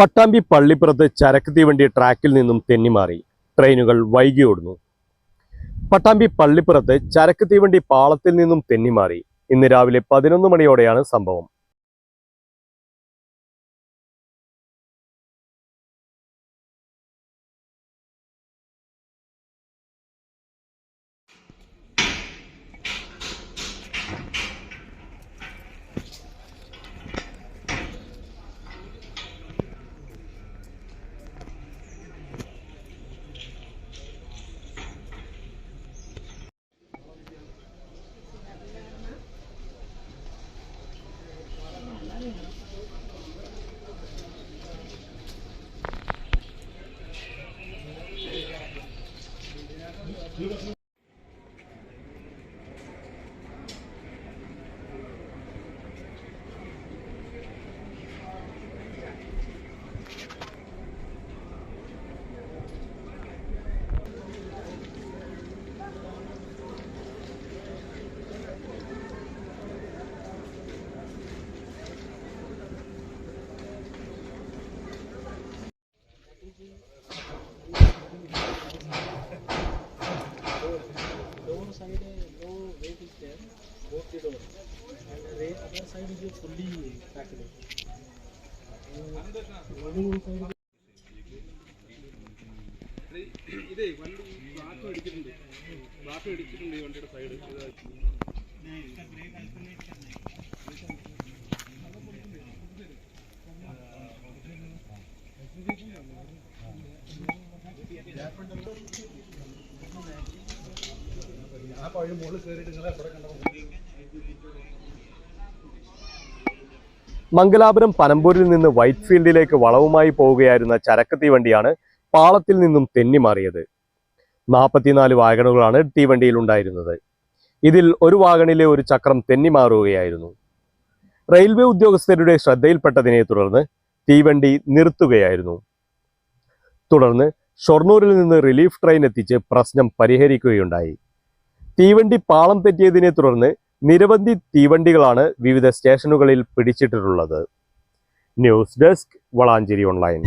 പട്ടാമ്പി പള്ളിപ്പുറത്ത് ചരക്ക് തീവണ്ടി ട്രാക്കിൽ നിന്നും തെന്നിമാറി. ട്രെയിനുകൾ വൈകി ഓടുന്നു. പട്ടാമ്പി പള്ളിപ്പുറത്ത് ചരക്ക് തീവണ്ടി പാളത്തിൽ നിന്നും തെന്നിമാറി. ഇന്ന് രാവിലെ പതിനൊന്ന് മണിയോടെയാണ് സംഭവം. door side uh, no weight is there, both the doors. And the ra- other side is fully packed. Uh, loading side ഇതേ വണ്ടി ബാക്ക് അടിച്ചിട്ടുണ്ട് ബാക്ക് അടിച്ചിട്ടുണ്ട് ഈ വണ്ടിയുടെ സൈഡ് മംഗലാപുരം പനമ്പൂരിൽ നിന്ന് വൈറ്റ് ഫീൽഡിലേക്ക് വളവുമായി പോവുകയായിരുന്ന ചരക്ക് തീവണ്ടിയാണ് പാളത്തിൽ നിന്നും തെന്നിമാറിയത് നാൽപ്പത്തിനാല് വാഗണുകളാണ് തീവണ്ടിയിൽ ഉണ്ടായിരുന്നത്. ഇതിൽ ഒരു വാഗണിലെ ഒരു ചക്രം തെന്നിമാറുകയായിരുന്നു റെയിൽവേ ഉദ്യോഗസ്ഥരുടെ ശ്രദ്ധയിൽപ്പെട്ടതിനെ തുടർന്ന് തീവണ്ടി നിർത്തുകയായിരുന്നു. തുടർന്ന് ഷൊർണൂരിൽ നിന്ന് റിലീഫ് ട്രെയിൻ എത്തിച്ച് പ്രശ്നം പരിഹരിക്കുകയുണ്ടായി. തീവണ്ടി പാളം തെറ്റിയതിനെ തുടർന്ന് നിരവധി തീവണ്ടികളാണ് വിവിധ സ്റ്റേഷനുകളിൽ പിടിച്ചിട്ടിട്ടുള്ളത്. News desk Valanchery online.